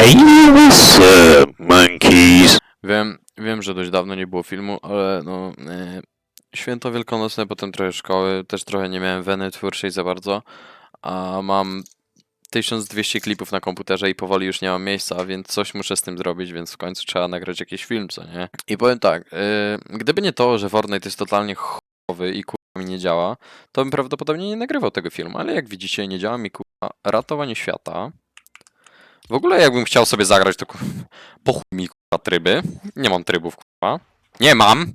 Hey, what's monkeys? Wiem, wiem, że dość dawno nie było filmu, ale no. E, święto wielkanocne, potem trochę szkoły, też trochę nie miałem weny twórczej za bardzo, a mam 1200 klipów na komputerze i powoli już nie mam miejsca, więc coś muszę z tym zrobić, więc w końcu trzeba nagrać jakiś film, co nie? I powiem tak, e, gdyby nie to, że Fortnite jest totalnie chowy i kurwa mi nie działa, to bym prawdopodobnie nie nagrywał tego filmu, ale jak widzicie, nie działa mi kurwa ratowanie świata. W ogóle jakbym chciał sobie zagrać, to kurwa, po chuj mi kurwa tryby. Nie mam trybów kurwa. Nie mam.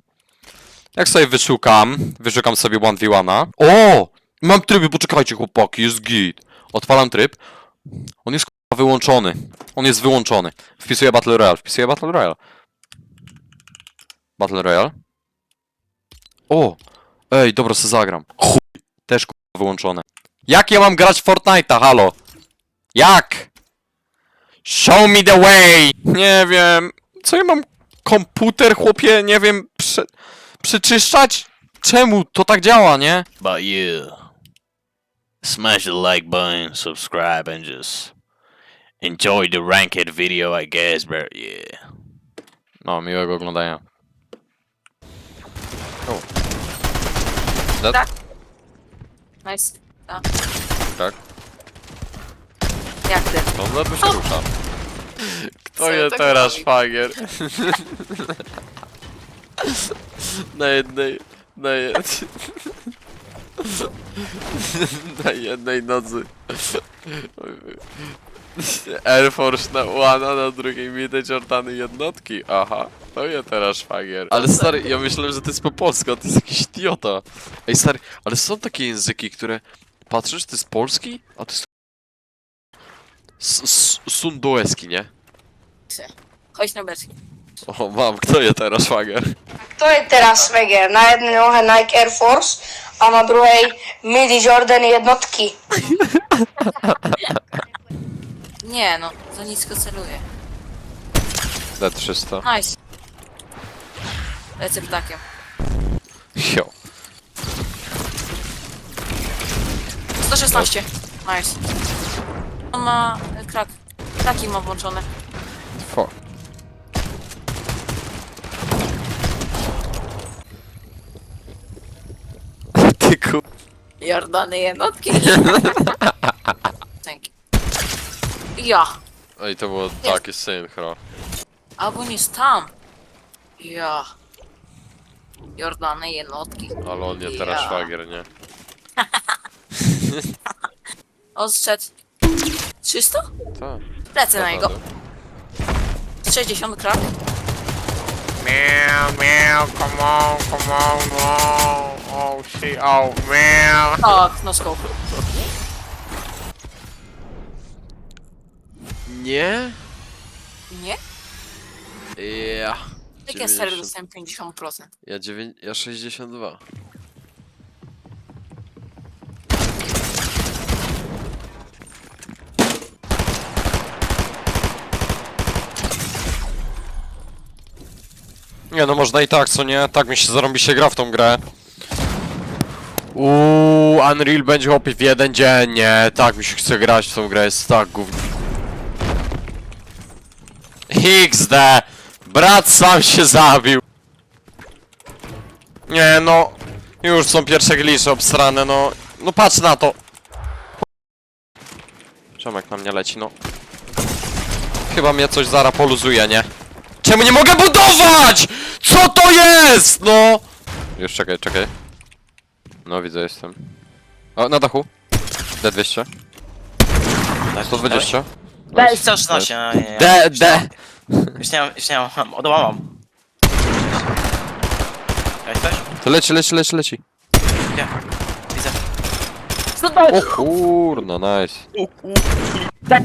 Jak sobie wyszukam, wyszukam sobie 1v1. O! Mam tryby, poczekajcie chłopaki, jest git. Odpalam tryb. On jest kurwa wyłączony. On jest wyłączony. Wpisuję Battle Royale, wpisuję Battle Royale. Battle Royale. O! Ej, dobra, se zagram. Chuj, też kurwa wyłączone. Jak ja mam grać w Fortnite'a, halo? Jak? Show me the way! Nie wiem. Co ja mam komputer, chłopie, nie wiem, prze, przeczyszczać? Czemu to tak działa, nie? But you, smash the like button, subscribe, and just enjoy the ranked video, I guess, but yeah. No, miłego oglądania. O. Tak. Nice. A. Tak. Jak ty? On ledwo się rusza. Kto Co je tak teraz robi? szwagier? na jednej... Na jednej... na jednej nocy. Air Force na One, a na drugiej mity Jordany jednotki. Aha, to je teraz szwagier. Ale stary, ja myślałem, że to jest po polsku, a to jest jakiś idiota. Ej stary, ale są takie języki, które... Patrzysz, to jest polski, a to jest... S- s- Sundoeski, nie? Chodź na beczki. O, mam, kto je teraz szwagier? To jest teraz Swagger. Na jednej nogę Nike Air Force, a na drugiej Midi Jordan jednotki. Nie no, za nisko celuję. D300. Nice. Lecę ptakiem. Jo. 116. Nice. On ma Kraki ma włączone. Fuck. Ty ku... Jordany jednotki. Dzięki. Ja. Ej, to było takie synchro. Albo nie jest tam. Ja. Jordany jednotki. Ale on nie teraz Ja. szwagier, nie? Ostrzedł. 300? Tak. Lecę na niego. 60 krak. Meow, meow, come on, come on, wow. Oh, shit, oh, meow. Tak, no scope. Nie? Nie? Ja. Jak ja serio 90. dostałem 50%. Ja, dziewię... ja 62. Nie no, można i tak, co nie? Tak mi się zarąbi się gra w tą grę. Uuu, Unreal będzie chłopie w jeden dzień, nie, tak mi się chce grać w tą grę, jest tak gówno. XD! Brat sam się zabił! Nie no, już są pierwsze glisze obstrane, no. No patrz na to! Czemek na mnie leci, no. Chyba mnie coś zara poluzuje, nie? Czemu nie mogę budować?! Co to jest?! No! Już czekaj, czekaj. No widzę, jestem. O, na dachu. D200. 120. Daj 116, no, nie, nie. D, D! Już nie mam, już nie mam, odłamam. To leci, leci, leci, leci. Gdzie? Widzę. O kurno, nice. Dać!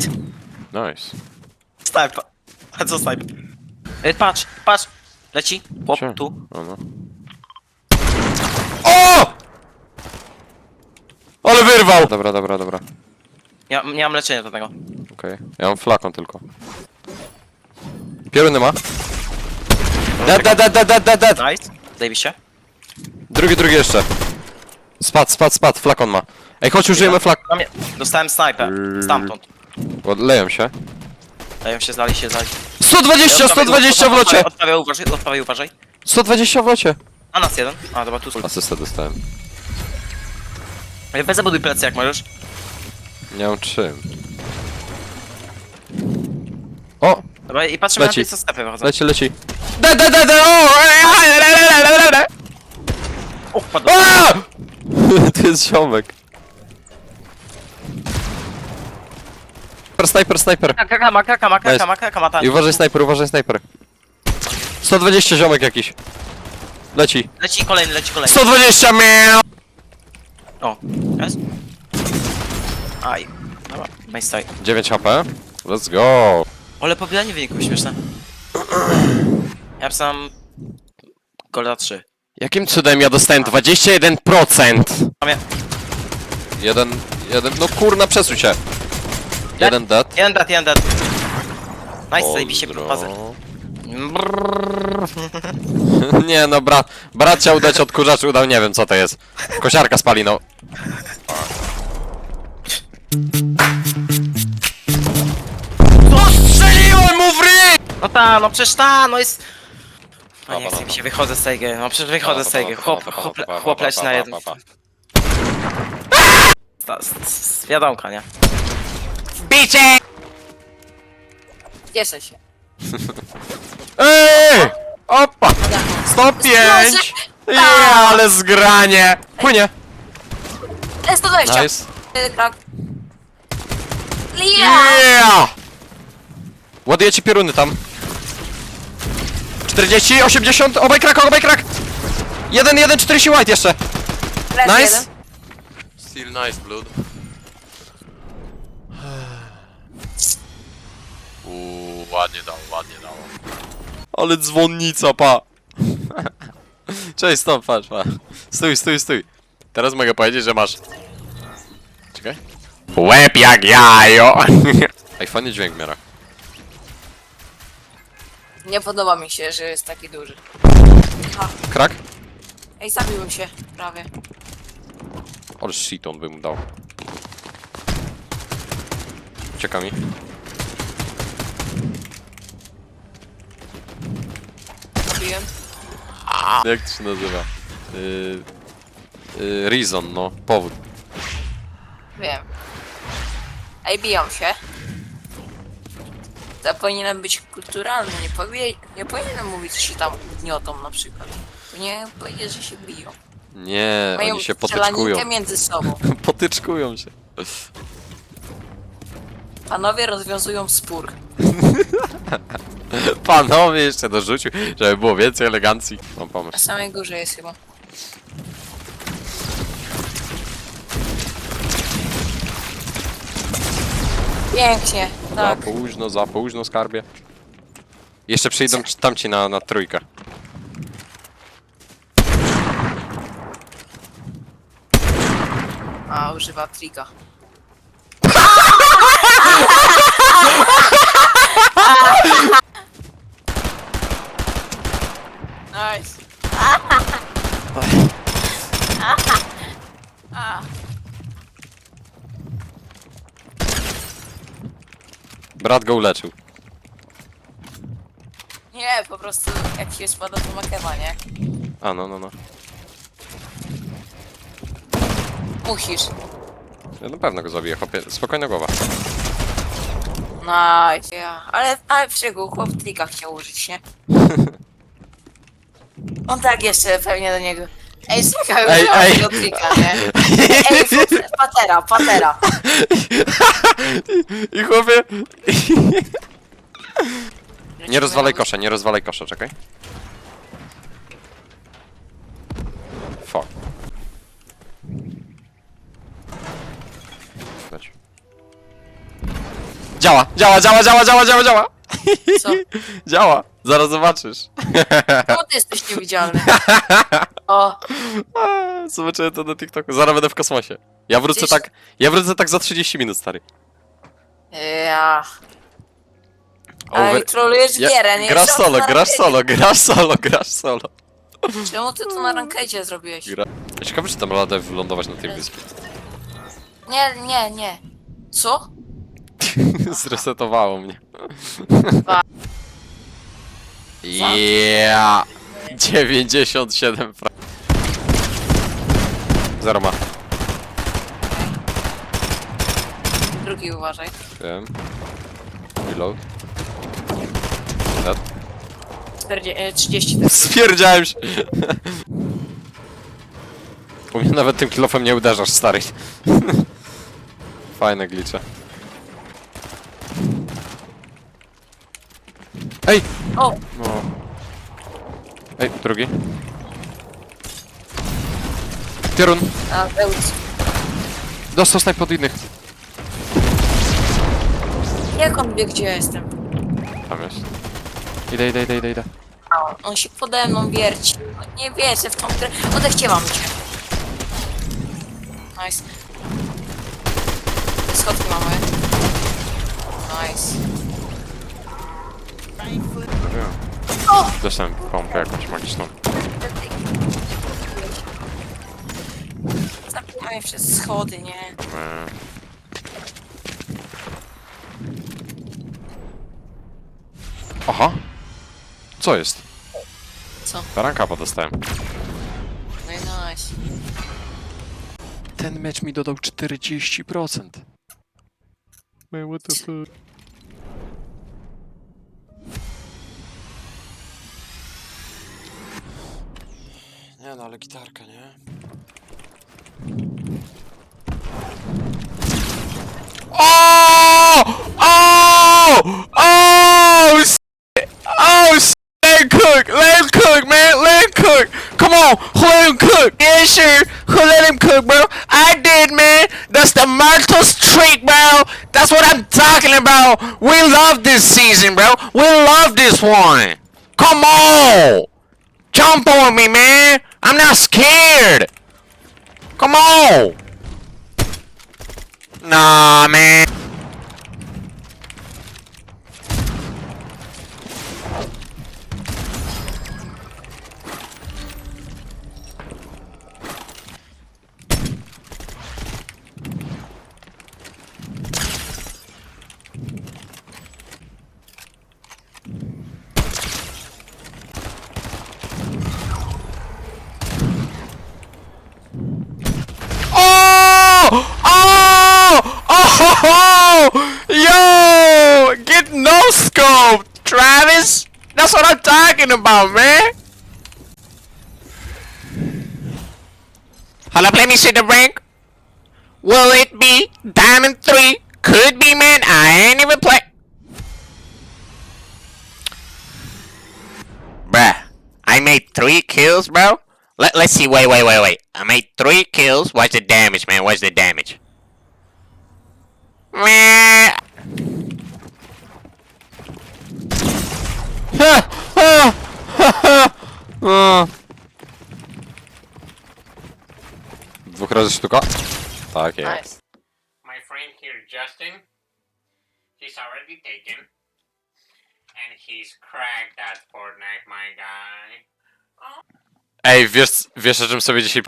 Nice. Snipe. A co snipe? Ej, patrz, patrz! Leci, chłop, Gdzie? tu. O, no. O! Ale wyrwał! Dobra, dobra, dobra. Ja nie mam leczenia do tego. Okej. Ja mam flakon tylko. Pioruny ma. Dead, dead, dead, dead, dead, dead, dead. Nice. Zajebiście. Drugi, drugi jeszcze. Spadł, spadł, spadł, flakon ma. Ej, chodź użyjemy flak... Je. Dostałem sniper. Stamtąd. Bo Leją się. Dają się znaleźć, się znaleźć. 120, 120 w locie! Odprawiaj, uważaj, odprawiaj, uważaj. 120 w locie! A nas jeden. A, dobra, tu. Asystę dostałem. Weź zabuduj plecy jak możesz. Nie mam czym. O! Dobra, i patrzymy Leci. na tej co sklepy wychodzą. Leci, leci. De, de, de, de, o! O, padł. A! To jest ziomek. Sniper, sniper. Kaka, maka, kama, Nice. kaka, maka, kama, I uważaj sniper, uważaj sniper. 120 ziomek jakiś. Leci. Leci kolejny, leci kolejny. 120 miał! O, jest? Aj. Dobra, nice stoi. 9 HP. Let's go. Ale pobieranie wyników śmieszne. Ja pisałem... Golda 3. Jakim cudem ja dostałem 21%? Mamie. Jeden, jeden, no kurna, przesuń się. Jeden dead. Jeden dead, jeden dead. Nice, zajebiście Pozdro. Nie no, brat, brat chciał dać odkurzacz, udał, nie wiem co to jest. Kosiarka spali, no. No strzeliłem mu w ryj! No ta, no przecież ta, no jest... No nie mi się, wychodzę z tej gry, no przecież wychodzę z tej gry. Chłop, chłop, chłop leci na jeden. Ta- s- s- Wiadomka, nie? Cieszę się. Ej! Opa! 105! Ja, ale zgranie! Płynie! E120! Nice. Krak. Lia! Yeah! Ładuję ci pioruny tam. 40, 80, obaj krak, obaj krak! 1, 1, 40 white jeszcze. Nice. jeden. Still nice, blood. Uuu, ładnie dało, ładnie dało. Ale dzwonnica, pa! Cześć, stop, patrz, pa. Stój, stój, stój. Teraz mogę powiedzieć, że masz... Czekaj. Łeb jak jajo! Ej, fajny dźwięk miara. Nie podoba mi się, że jest taki duży. Krak? Ej, zabiłem się. Prawie. Ale shit on by mu dał. Ucieka mi. Zabiłem. Jak to się nazywa? Yy, yy, reason, no. Powód. Wiem. Ej, biją się. To powinienem być kulturalny, nie, powie... nie powinienem mówić, że się tam gniotą na przykład. Powinienem powiedzieć, że się biją. Nie, Mają oni się potyczkują. między sobą. Potyczkują się. Panowie rozwiązują spór. Panowie jeszcze dorzucił, żeby było więcej elegancji. Mam Na pomysł. samej górze jest chyba. Pięknie, Za tak. późno, za późno, skarbie. Jeszcze przyjdą ci- tamci na, na trójkę. A, używa trika. Nice. Brat go uleczył. Nie, po prostu jak się spada to makema, nie? A, no, no, no. Musisz. Ja na pewno go zabiję, chłopie. Spokojna głowa. Nice. Ja. Ale, ale przegół, chłop trika chciał użyć, nie? On tak jeszcze pewnie do niego. Ej, słuchaj, Ej, użyłam ej. tego trika, nie? Ej, fut- patera, patera. I chłopie... Nie rozwalaj kosza, nie rozwalaj kosza, czekaj. Fuck. Leć. Działa, działa, działa, działa, działa, działa, działa! Co? Działa, zaraz zobaczysz. Czemu ty jesteś niewidzialny? O, A, Zobaczyłem to na TikToku, zaraz będę w kosmosie. Ja wrócę Gdzieś- tak, ja wrócę tak za 30 minut, stary. ja. Ale Over- trolujesz Ja, gierę, nie? grasz Czemu solo, na grasz rankecie- solo, grasz solo, grasz solo. Czemu ty to na rankecie zrobiłeś? Gra... Ciekawe, czy tam radę wylądować na tej wyspie. Nie, nie, nie. Co? Zresetowało mnie. Yeah! 97 fra... Zero ma. Drugi uważaj. Wiem. Reload. 40, e, 30 też. Spierdziałem się. U mnie nawet tym kilofem nie uderzasz, stary. Fajne glicze. Ej! O! No. Ej, drugi. Pierun! A, Zeus. Dostał snajp od innych. Jak on wie, gdzie ja jestem? Tam jest. Idę, idę, idę, idę, idę. A, On się pode mną wierci. No, Nie wierzę w tą grę. Odechciewam cię. Nice. Schodki mamy. Nice. Dostałem pompę jakąś magiczną. Zapychaj przez schody, nie? Eee. Aha! Co jest? Co? Baranka podostałem. No i nice. Ten mecz mi dodał 40%. Man, what the fuck? Nie no, ale gitarka, nie? Oh! Oh! Oh! shit! Oh! shit! Cook! Let cook, man! Let cook! Come on! Let him cook? Yeah, sure. Let him cook, bro? I did, man! That's the Martos trick, bro! That's what I'm talking about! We love this season, bro! We love this one! Come on! Jump on me, man! I'm not scared! Come on! Nah, man. Oh! Oh! Oh! Yo! Get no scope, Travis! That's what I'm talking about, man! Hold up, let me see the rank. Will it be Diamond 3? Could be, man. I ain't even play. Bruh, I made three kills, bro. Let, let's see. Wait, wait, wait, wait. I made three kills. What's the damage, man? What's the damage? Meh. Dwóch razy sztuka? Tak jest. Nice. My friend here, Justin, he's already taken. And he's cracked that Fortnite, my guy. Ej, wiesz, wiesz o czym sobie dzisiaj...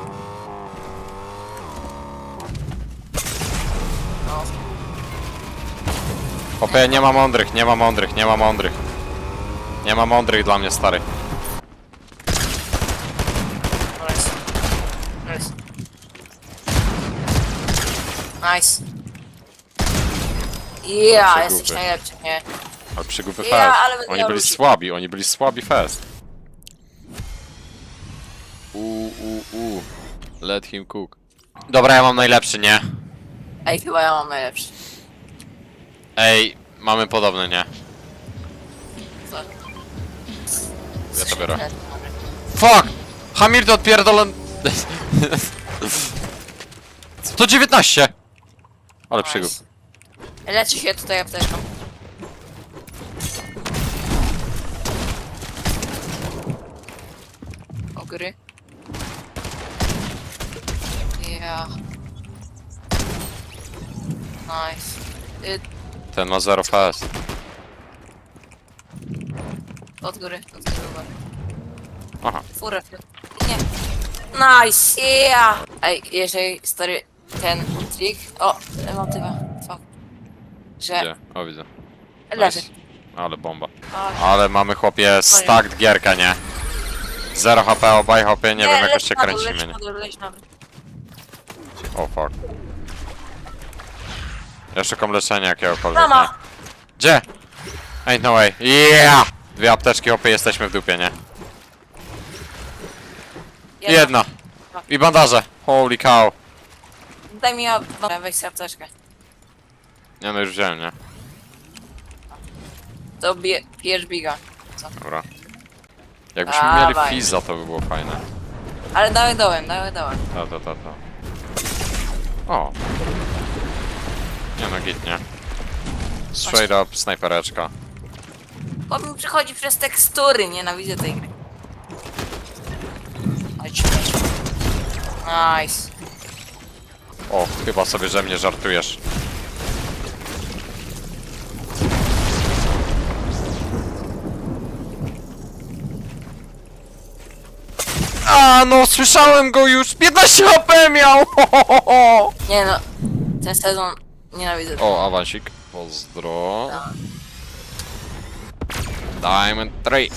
No. Popie, nie ma mądrych, nie ma mądrych, nie ma mądrych. Nie ma mądrych dla mnie, stary. Nice. Nice. Nice. Yeah, jesteś najlepszy, nie? Ale przygupy Ja, fest. ale będę Oni miał byli ludzi. słabi, oni byli słabi fest. U, u, u. Let him cook. Dobra, ja mam najlepszy, nie? Ej, chyba ja mam najlepszy. Ej, mamy podobny, nie? Co? Ja to biorę. Fuck! Hamilton odpierdolon... 119! Ale przygup. Nice. Leczy się tutaj apteczką. Ogry. Yeah. Nice. Y, Ten ma zero fest. Od góry, od góry. uważaj. Aha. Furę. Nie. Nice, yeah! Ej, jeżeli stary ten trik... O, motywa. Fuck. Że Gdzie? O, widzę. leży. Nice. Ale bomba. Ale mamy chłopie stacked gierkę, nie? 0 HP, obaj hopie, nie wiem, leć jakoś się na dół, kręcimy, nie? na dół, leć na dół. O fuck. Ja szukam leczenia jakiegokolwiek, nie? Mama! Gdzie? Ain't no way. Yeah! Dwie apteczki, hopy, jesteśmy w dupie, nie? Jedna. I bandaże. Holy cow. Daj mi ab- no, weź sobie apteczkę. Nie no, już wziąłem, nie? To bie, bierz biga. Dobra. Jakbyśmy Dawaj. mieli Fiza, to by było fajne. Ale dałem dołem, dałem dołem. To, to, to, to. O. Nie no, git, nie? Straight up, snajpereczka. Bo mi przychodzi przez tekstury, nienawidzę tej gry. Chodź. Nice. O, chyba sobie ze mnie żartujesz. A, no słyszałem go już! 15 HP miał! Nie no, ten sezon nienawidzę. O, awansik. Pozdro. Tak. Diamond 3.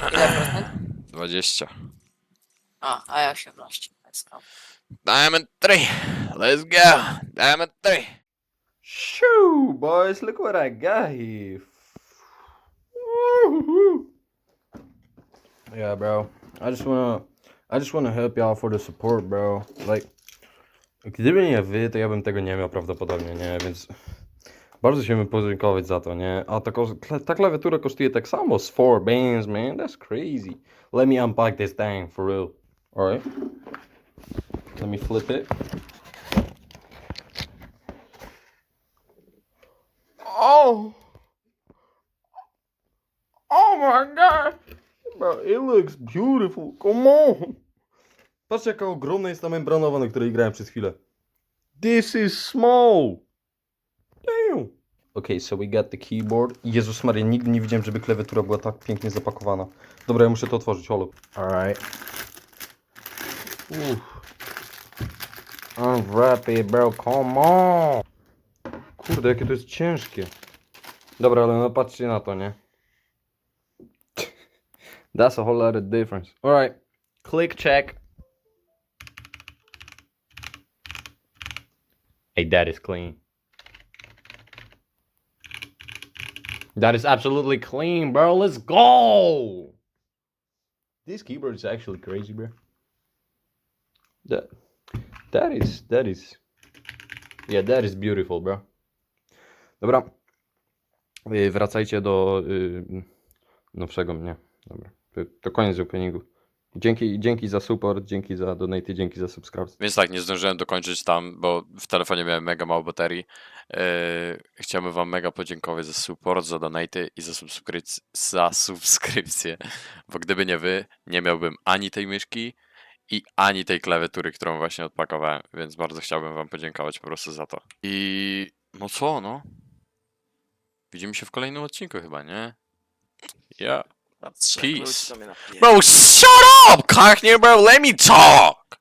Ile procent? 20. A, a ja 18. Let's go. Diamond 3. Let's go. Diamond 3. Shoo, boys, look what I got here. Yeah, bro. I just wanna, I just wanna help y'all for the support, bro. Like, gdyby nie wy, to ja bym tego nie miał prawdopodobnie, nie? Więc bardzo chciałbym podziękować za to, nie? A ta, kos- ta klawiatura kosztuje tak samo z 4 bands, man. That's crazy. Let me unpack this thing, for real. Alright. Let me flip it. Oh. Oh my god. Bro, it looks beautiful. Come on. Patrz jaka ogromna jest ta membranowa, na której grałem przez chwilę. This is small. Damn. Okay, so we got the keyboard. Jezus Maria, nigdy nie widziałem, żeby klawiatura była tak pięknie zapakowana. Dobra, ja muszę to otworzyć, holo. Alright. Uff. Unwrap it, bro, come on. Kurde, jakie to jest ciężkie. Dobra, ale no patrzcie na to, nie? That's a whole lot of difference. Alright. Click check. Hey, that is clean. That is absolutely clean, bro. Let's go. This keyboard is actually crazy, bro. That that is that is Yeah, that is beautiful, bro. Dobra. Wracajcie do y, nowszego mnie. Dobra. To, to koniec openingu. Dzięki, dzięki za support, dzięki za donaty, dzięki za subskrypcję. Więc tak, nie zdążyłem dokończyć tam, bo w telefonie miałem mega mało baterii. Yy, chciałbym wam mega podziękować za support, za donaty i za, subskrypc- za subskrypcję, bo gdyby nie wy, nie miałbym ani tej myszki i ani tej klawiatury, którą właśnie odpakowałem, więc bardzo chciałbym wam podziękować po prostu za to. I no co, no? Widzimy się w kolejnym odcinku chyba, nie? Ja. Peace. Bro, shut up, Cockney, bro. Let me talk.